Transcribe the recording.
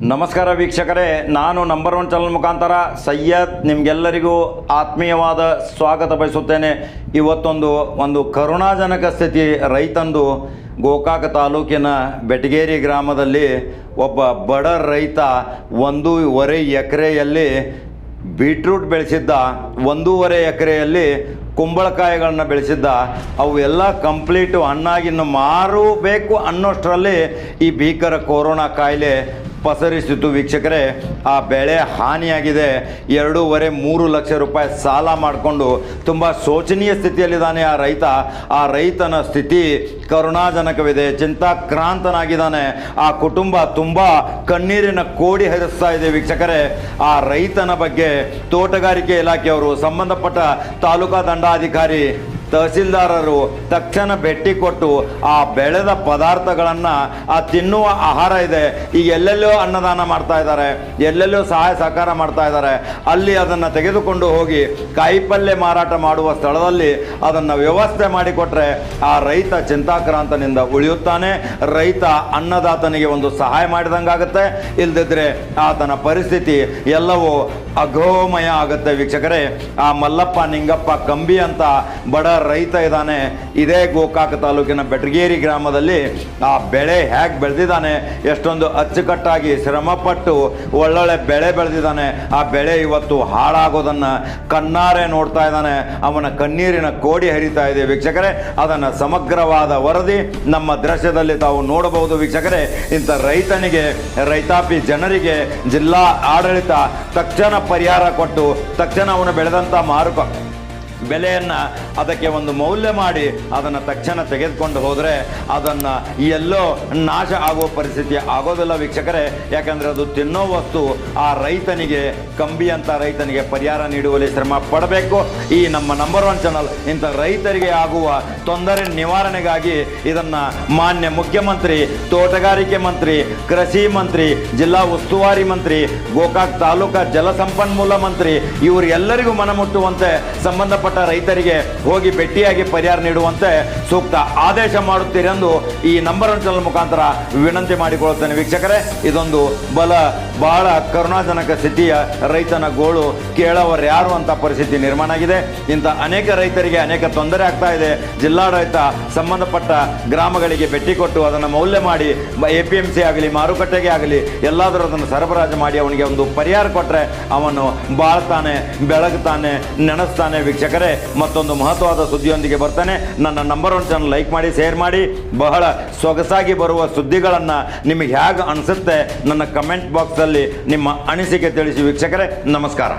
ನಮಸ್ಕಾರ ವೀಕ್ಷಕರೇ, ನಾನು ನಂಬರ್ ಒನ್ ಚಾನಲ್ ಮುಖಾಂತರ ಸಯ್ಯದ್ ನಿಮಗೆಲ್ಲರಿಗೂ ಆತ್ಮೀಯವಾದ ಸ್ವಾಗತ ಬಯಸುತ್ತೇನೆ. ಇವತ್ತೊಂದು ಒಂದು ಕರುಣಾಜನಕ ಸ್ಥಿತಿ ರೈತಂದು ಗೋಕಾಕ ತಾಲೂಕಿನ ಬೆಟಗೇರಿ ಗ್ರಾಮದಲ್ಲಿ ಒಬ್ಬ ಬಡ ರೈತ ಒಂದೂವರೆ ಎಕರೆಯಲ್ಲಿ ಬೀಟ್ರೂಟ್ ಬೆಳೆಸಿದ್ದ, ಒಂದೂವರೆ ಎಕರೆಯಲ್ಲಿ ಕುಂಬಳಕಾಯಿಗಳನ್ನ ಬೆಳೆಸಿದ್ದ ಅವೆಲ್ಲ ಕಂಪ್ಲೀಟು ಹಣ್ಣಾಗಿನ್ನು ಮಾರಬೇಕು ಅನ್ನೋಷ್ಟರಲ್ಲಿ ಈ ಭೀಕರ ಕೊರೋನಾ ಕಾಯಿಲೆ ಪಸರಿಸಿತು ವೀಕ್ಷಕರೇ, ಆ ಬೆಳೆ ಹಾನಿಯಾಗಿದೆ. ಎರಡೂವರೆ ಮೂರು ಲಕ್ಷ ರೂಪಾಯಿ ಸಾಲ ಮಾಡಿಕೊಂಡು ತುಂಬ ಶೋಚನೀಯ ಸ್ಥಿತಿಯಲ್ಲಿದ್ದಾನೆ ಆ ರೈತ. ಆ ರೈತನ ಸ್ಥಿತಿ ಕರುಣಾಜನಕವಿದೆ, ಚಿಂತಾಕ್ರಾಂತನಾಗಿದ್ದಾನೆ. ಆ ಕುಟುಂಬ ತುಂಬ ಕಣ್ಣೀರಿನ ಕೋಡಿ ಹರಿಸ್ತಾ ಇದೆ ವೀಕ್ಷಕರೇ. ಆ ರೈತನ ಬಗ್ಗೆ ತೋಟಗಾರಿಕೆ ಇಲಾಖೆಯವರು ಸಂಬಂಧಪಟ್ಟ ತಾಲೂಕಾ ದಂಡಾಧಿಕಾರಿ ತಹಸೀಲ್ದಾರರು ತಕ್ಷಣ ಭೇಟಿ ಕೊಟ್ಟು ಆ ಬೆಳೆದ ಪದಾರ್ಥಗಳನ್ನು, ಆ ತಿನ್ನುವ ಆಹಾರ ಇದೆ. ಈಗ ಎಲ್ಲೆಲ್ಲೋ ಅನ್ನದಾನ ಮಾಡ್ತಾ ಇದ್ದಾರೆ. ಎಲ್ಲೆಲ್ಲೋ ಸಹಾಯ ಸಹಕಾರ ಮಾಡ್ತಾ ಇದ್ದಾರೆ. ಅಲ್ಲಿ ಅದನ್ನು ತೆಗೆದುಕೊಂಡು ಹೋಗಿ ಕಾಯಿಪಲ್ಯ ಮಾರಾಟ ಮಾಡುವ ಸ್ಥಳದಲ್ಲಿ ಅದನ್ನು ವ್ಯವಸ್ಥೆ ಮಾಡಿಕೊಟ್ರೆ ಆ ರೈತ ಚಿಂತಾಕ್ರಾಂತನಿಂದ ಉಳಿಯುತ್ತಾನೆ. ರೈತ ಅನ್ನದಾತನಿಗೆ ಒಂದು ಸಹಾಯ ಮಾಡಿದಂಗಾಗುತ್ತೆ. ಇಲ್ಲದಿದ್ದರೆ ಆತನ ಪರಿಸ್ಥಿತಿ ಎಲ್ಲವೂ ಅಘೋಮಯ ಆಗುತ್ತೆ. ವೀಕ್ಷಕರೇ, ಆ ಮಲ್ಲಪ್ಪ ನಿಂಗಪ್ಪ ಕಂಬಿ ಅಂತ ಬಡ ರೈತ ಇದ್ದಾನೆ, ಇದೇ ಗೋಕಾಕ ತಾಲೂಕಿನ ಬೆಟಗೇರಿ ಗ್ರಾಮದಲ್ಲಿ ಆ ಬೆಳೆ ಹೇಗೆ ಬೆಳೆದಿದ್ದಾನೆ, ಎಷ್ಟೊಂದು ಅಚ್ಚುಕಟ್ಟಾಗಿ ಶ್ರಮಪಟ್ಟು ಒಳ್ಳೊಳ್ಳೆ ಬೆಳೆ ಬೆಳೆದಿದ್ದಾನೆ, ಆ ಬೆಳೆ ಇವತ್ತು ಹಾಳಾಗೋದನ್ನು ಕಣ್ಣಾರೆ ನೋಡ್ತಾ ಇದ್ದಾನೆ, ಅವನ ಕಣ್ಣೀರಿನ ಕೋಡಿ ಹರಿತಾ ಇದೆ. ವೀಕ್ಷಕರೇ, ಅದನ್ನು ಸಮಗ್ರವಾದ ವರದಿ ನಮ್ಮ ದೃಶ್ಯದಲ್ಲಿ ತಾವು ನೋಡಬಹುದು. ವೀಕ್ಷಕರೇ, ಇಂಥ ರೈತನಿಗೆ, ರೈತಾಪಿ ಜನರಿಗೆ, ಜಿಲ್ಲಾ ಆಡಳಿತ ತಕ್ಷಣ ಪರಿಹಾರ ಕೊಟ್ಟು, ತಕ್ಷಣ ಅವನು ಬೆಳೆದಂಥ ಮಾರುಕ ಬೆಲೆಯನ್ನು ಅದಕ್ಕೆ ಒಂದು ಮೌಲ್ಯ ಮಾಡಿ ಅದನ್ನು ತಕ್ಷಣ ತೆಗೆದುಕೊಂಡು ಹೋದರೆ ಅದನ್ನು ಎಲ್ಲೋ ನಾಶ ಆಗೋ ಪರಿಸ್ಥಿತಿ ಆಗೋದಿಲ್ಲ ವೀಕ್ಷಕರೇ. ಯಾಕಂದರೆ ಅದು ತಿನ್ನೋ ವಸ್ತು, ಆ ರೈತನಿಗೆ, ಕಂಬಿ ಅಂತ ರೈತನಿಗೆ ಪರಿಹಾರ ನೀಡುವಲ್ಲಿ ಶ್ರಮ ಪಡಬೇಕು. ಈ ನಮ್ಮ ನಂಬರ್ ಒನ್ ಚಾನಲ್ ಇಂಥ ರೈತರಿಗೆ ಆಗುವ ತೊಂದರೆ ನಿವಾರಣೆಗಾಗಿ ಇದನ್ನು ಮಾನ್ಯ ಮುಖ್ಯಮಂತ್ರಿ, ತೋಟಗಾರಿಕೆ ಮಂತ್ರಿ, ಕೃಷಿ ಮಂತ್ರಿ, ಜಿಲ್ಲಾ ಉಸ್ತುವಾರಿ ಮಂತ್ರಿ, ಗೋಕಾಕ್ ತಾಲೂಕಾ ಜಲಸಂಪನ್ಮೂಲ ಮಂತ್ರಿ ಇವರೆಲ್ಲರಿಗೂ ಮನಮುಟ್ಟುವಂತೆ ಸಂಬಂಧಪಟ್ಟ ರೈತರಿಗೆ ಹೋಗಿ ಭೇಟಿಯಾಗಿ ಪರಿಹಾರ ನೀಡುವಂತೆ ಸೂಕ್ತ ಆದೇಶ ಮಾಡುತ್ತೀರೆಂದು ಈ ನಂಬರ್ ಒನ್ ಚಾನಲ್ ಮುಖಾಂತರ ವಿನಂತಿ ಮಾಡಿಕೊಳ್ಳುತ್ತೇನೆ. ವೀಕ್ಷಕರೇ, ಇದೊಂದು ಬಲ ಬಹಳ ಕರುಣಾಜನಕ ಸ್ಥಿತಿಯ ರೈತನ ಗೋಳು ಕೇಳವರು ಯಾರು ಅಂತ ಪರಿಸ್ಥಿತಿ ನಿರ್ಮಾಣ ಆಗಿದೆ. ಇಂಥ ಅನೇಕ ರೈತರಿಗೆ ಅನೇಕ ತೊಂದರೆ ಆಗ್ತಾ ಇದೆ. ಜಿಲ್ಲಾಡಳಿತ ಸಂಬಂಧಪಟ್ಟ ಗ್ರಾಮಗಳಿಗೆ ಭೇಟಿ ಕೊಟ್ಟು ಅದನ್ನು ಮೌಲ್ಯ ಮಾಡಿ ಎ ಪಿ ಎಂ ಸಿ ಆಗಲಿ, ಮಾರುಕಟ್ಟೆಗೆ ಆಗಲಿ, ಎಲ್ಲಾದರೂ ಅದನ್ನು ಸರಬರಾಜು ಮಾಡಿ ಅವನಿಗೆ ಒಂದು ಪರಿಹಾರ ಕೊಟ್ಟರೆ ಅವನು ಬಾಳ್ತಾನೆ, ಬೆಳಗ್ತಾನೆ, ನೆನೆಸ್ತಾನೆ. ವೀಕ್ಷಕರೇ, ಮತ್ತೊಂದು ಮಹತ್ವವಾದ ಸುದ್ದಿಯೊಂದಿಗೆ ಬರ್ತಾನೆ. ನನ್ನ ನಂಬರ್ ಒನ್ ಚಾನಲ್ ಲೈಕ್ ಮಾಡಿ ಶೇರ್ ಮಾಡಿ. ಬಹಳ ಸೊಗಸಾಗಿ ಬರುವ ಸುದ್ದಿಗಳನ್ನು ನಿಮಗೆ ಹೇಗೆ ಅನಿಸುತ್ತೆ? ನನ್ನ ಕಮೆಂಟ್ ಬಾಕ್ಸಲ್ಲಿ ನಿಮ್ಮ ಅನಿಸಿಕೆ ತಿಳಿಸಿ ವೀಕ್ಷಕರೇ ನಮಸ್ಕಾರ.